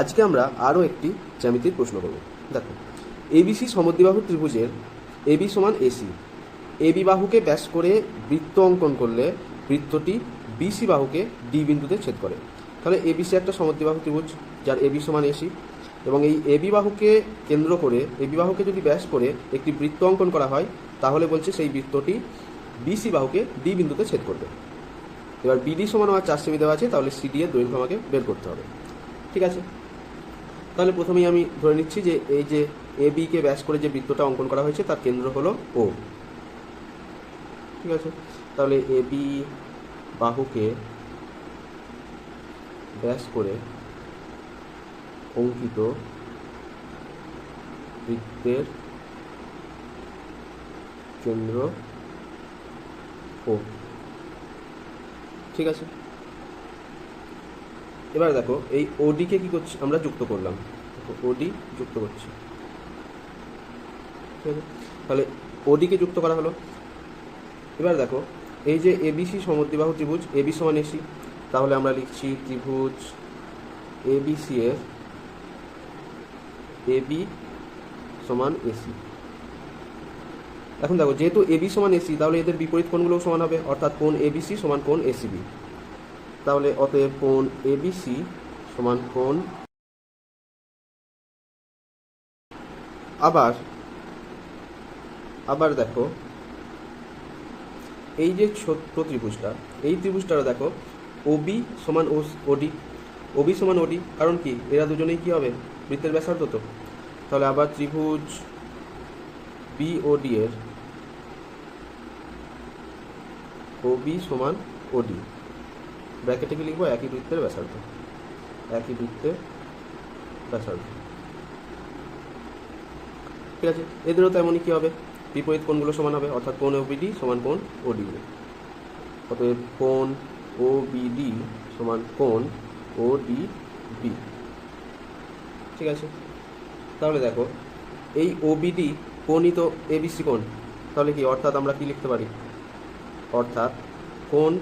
আজকে আমরা আরও একটি জ্যামিতির প্রশ্ন করব। দেখো এবিসি সমদ্বিবাহু ত্রিভুজের এবি সমান এসি এবি বাহুকে ব্যাস করে বৃত্ত অঙ্কন করলে বৃত্তটি বিসি বাহুকে ডি বিন্দুতে ছেদ করে। তাহলে এবিসি একটা সমদ্বিবাহু ত্রিভুজ, যার এবি সমান এসি এবং এই এবি বাহুকে কেন্দ্র করে এবি বাহুকে যদি ব্যাস করে একটি বৃত্ত অঙ্কন করা হয়, তাহলে বলছে সেই বৃত্তটি বিসি বাহুকে ডি বিন্দুতে ছেদ করবে। এবার বিডি সমান আমার চার সেমি দেওয়া আছে, তাহলে সিডি এর দৈর্ঘ্য আমাকে বের করতে হবে। ঠিক আছে? তাহলে প্রথমেই আমি ধরে নিচ্ছি যে এই যে এ কে ব্যাস করে যে বৃত্তটা অঙ্কন করা হয়েছে, তার কেন্দ্র হলো ও ঠিক আছে? তাহলে এ বি বাহুকে ব্যাস করে অঙ্কিত বৃত্তের কেন্দ্র ও ঠিক আছে? এবার দেখো, এই ওডিকে কি করছি? আমরা যুক্ত করলাম। ওডি যুক্ত করছি। ঠিক আছে? তাহলে ওডিকে যুক্ত করা হলো। এবার দেখো, এই যে এবিসি সমদ্বিবাহু ত্রিভুজ এবি সমান এসি তাহলে আমরা লিখছি ত্রিভুজ এবিসি এর এবি সমান এসি এখন দেখো, যেহেতু এবি সমান এসি তাহলে এদের বিপরীত কোণগুলোও সমান হবে, অর্থাৎ কোণ এবিসি সমান কোণ এসিবি তাহলে অতএব কোণ এবিসি সমান কোণ আবার আবার দেখো, এই যে ছোট্ট ত্রিভুজটা, এই ত্রিভুজটা দেখো ওবি সমান ও ওডি ওবি সমান ওডি কারণ কি? এরা দুজনেই কি হবে? বৃত্তের ব্যাসার্ধ তো। তাহলে আবার ত্রিভুজ বিওডি এর ওবি সমান ওডি ব্র্যাকেটে কি লিখব? একই বৃত্তের ব্যাসার্ধ। একই বৃত্তের ব্যাসার্ধ। ঠিক আছে? এদেরও তেমনই কী হবে? বিপরীত কোণগুলো সমান হবে, অর্থাৎ কোণ ওবিডি সমান কোণ ওডিবি অতএব কোণ ও বিডি সমান কোণ ও ডি বি ঠিক আছে? তাহলে দেখো, এই ওবিডি কোণই তো এবিসি কোণ, তাহলে কি? অর্থাৎ আমরা কি লিখতে পারি? অর্থাৎ কোণ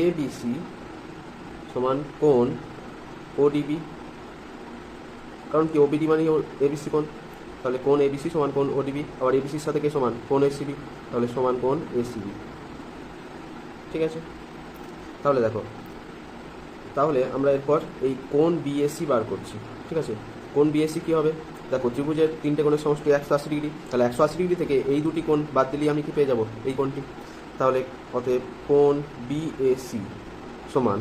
এ বিসি সমান কোণ ওডিবি কারণ কি? ওবিডি মানে এবিসি কোণ। তাহলে কোণ এবিসি সমান কোণ ওডিবি আবার এবিসির সাথে কে সমান? কোণ এসিবি তাহলে সমান কোণ এসিবি ঠিক আছে? তাহলে দেখো, তাহলে আমরা এরপর এই কোণ বিএসি বার করছি, ঠিক আছে? কোন বিএসি কী হবে? দেখো, ত্রিভুজের তিনটে কোণের সমষ্টি একশো আশি ডিগ্রি। তাহলে একশো আশি ডিগ্রি থেকে এই দুটি কোণ বাদ দিলেই আমি কি পেয়ে যাব? এই কোণটি। তাহলে অতএব কোণ বিএসি সমান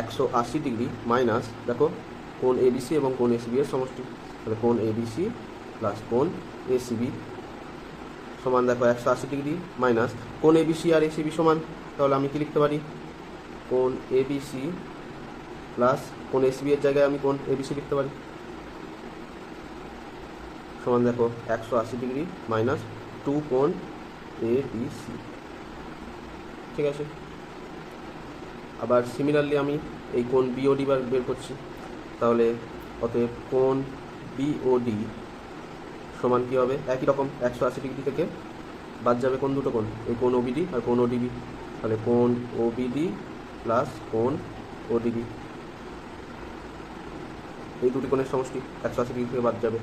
একশো আশি ডিগ্রি মাইনাস, দেখো, কোণ এবিসি এবং কোণ এসিবি এর সমষ্টি। তাহলে কোণ এবিসি প্লাস কোণ এসিবি সমান দেখো একশো আশি ডিগ্রি মাইনাস কোণ এবিসি আর এসিবি সমান, তাহলে আমি কি লিখতে পারি? কোণ এবিসি প্লাস কোণ এসিবি এর জায়গায় আমি কোণ এবিসি লিখতে পারি। সমান দেখো একশো আশি ডিগ্রি মাইনাস টু কোন এ বি সি ঠিক আছে? আবার সিমিলারলি আমি এই কোণ বিওডি বার বের করছি। তাহলে অতএব কোণ বিওডি সমান কী হবে? একই রকম, একশো আশি ডিগ্রি থেকে বাদ যাবে কোন দুটো কোন এই কোন ওবিডি আর কোণ ওডিবি তাহলে কোন ওবিডি প্লাস কোণ ওডিবি এই দুটি কোণের সমষ্টি একশো আশি ডিগ্রি থেকে বাদ যাবে।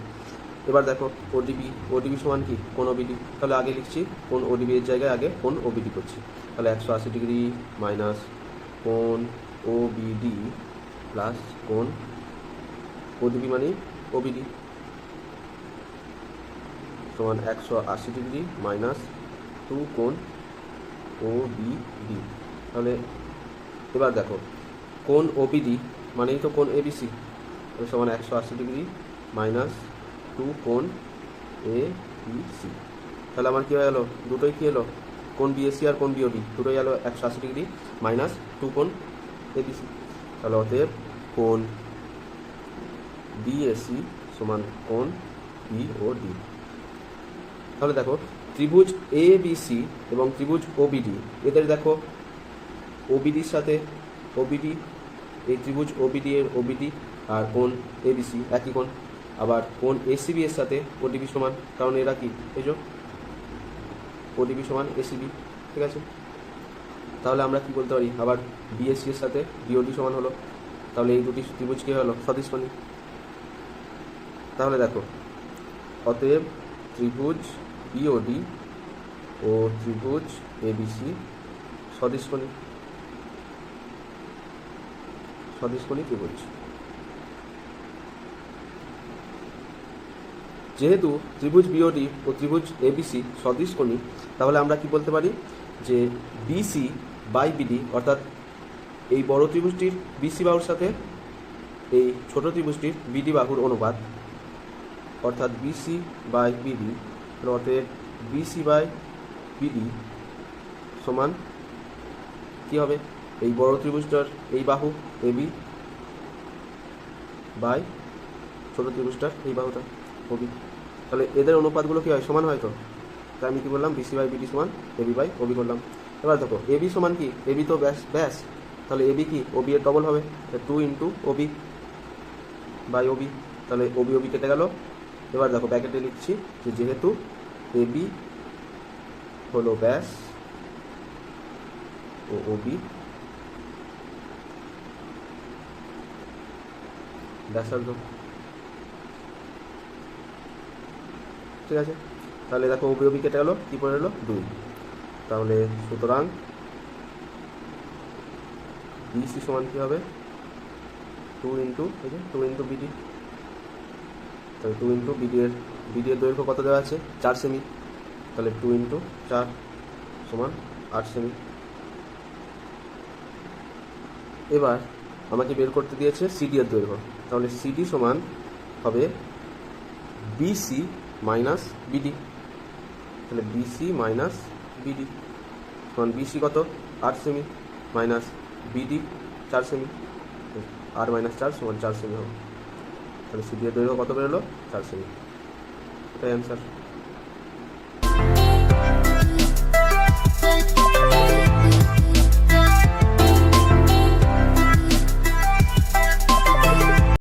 এবার দেখো ওডিবি ওডিবি সমান কি? কোন ওবিডি তাহলে আগে লিখছি কোন ওডিবি এর জায়গায় আগে কোন ওবিডি করছি। তাহলে একশো আশি ডিগ্রি মাইনাস কোন ওবিডি প্লাস কোন ওডিবি মানে ওবিডি সমান একশো আশি ডিগ্রি মাইনাস টু কোন ও বি ডি তাহলে এবার দেখো কোন ওবিডি মানেই তো কোন এবিসি সমান একশো আশি ডিগ্রি মাইনাস টু কোণ এ বি সি তাহলে আমার কী হয়ে গেলো? দুটোই কী এলো? কোণ বিএসসি আর কোণ বিওডি দুটোই এলো একশো আশি ডিগ্রি মাইনাস টু কোণ এ বি সি তাহলে অতএব কোণ বিএসসি সমান কোণ বিওডি তাহলে দেখো, ত্রিভুজ এ বি সি এবং ত্রিভুজ ওবিডি এদের দেখো ওবিডির সাথে ওবিডি এই ত্রিভুজ ওবিডি এর ওবিডি আর কোণ এবিসি একই কোণ। আবার কোন এসিবি এর সাথে ওডিবি সমান, কারণ এরা কি? এই যে ওডিবি সমান এসিবি ঠিক আছে? তাহলে আমরা কি বলতে পারি? আবার বিএসসি এর সাথে বিওডি সমান হলো। তাহলে এই দুটি ত্রিভুজ কী হলো? সদৃশকোণী তাহলে দেখো, অতএব ত্রিভুজ বিওডি ও ত্রিভুজ এবিসি সদৃশকোণী সদৃশকোণী ত্রিভুজ। যেহেতু ত্রিভুজ বিওডি ও ত্রিভুজ এবিসি সদৃশকোণী তাহলে আমরা কি বলতে পারি? যে বিসি বাই বিডি অর্থাৎ এই বড় ত্রিভুজটির বিসি বাহুর সাথে এই ছোট ত্রিভুজটির বিডি বাহুর অনুপাত অর্থাৎ বিসি বাই বিডি অতএব বিসি বাই বিডি সমান কি হবে? এই বড় ত্রিভুজটার এই বাহু এবি বাই ছোট ত্রিভুজটার এই বাহুটা ওবি তাহলে এদের অনুপাতগুলো কি হয়? সমান হয় তো? তাই আমি কি বললাম? বিসি বাই বিডি সমান এবি বাই ওবি করলাম। এবার দেখো এবি সমান কি? এবি তো ব্যাস ব্যাস। তাহলে এবি কি? ওবি এর ডবল হবে। Two into OB by OB তাহলে ওবি ওবি কেটে গেল। এবার দেখো ব্যাকেটে লিখছি যে যেহেতু এবি হলো ব্যাস ও ওবি ব্যাসার্ধ ঠিক আছে? তাহলে দেখো ওবি ওবি কেটে গেলো, কী পড়ে এলো দুই। তাহলে সুতরাং বিসি সমান কী হবে? Two into two into BD তাহলে টু ইন্টু বিডি এর বিডি এর দৈর্ঘ্য কত দেওয়া আছে? চার সেমি তাহলে টু ইন্টু চার সমান আট সেমি এবার আমাকে বের করতে দিয়েছে সিডি এর দৈর্ঘ্য। তাহলে সিডি সমান হবে বিসি মাইনাস বিডি তাহলে বিসি মাইনাস বিডি সমান বিসি কত? আট সেমি মাইনাস বিডি চার সেমি আর মাইনাস চার সমান চার সেমি হবে। তাহলে সিডিএর দৈর্ঘ্য কত বেরোলো? চার সেমি এটাই অ্যান্সার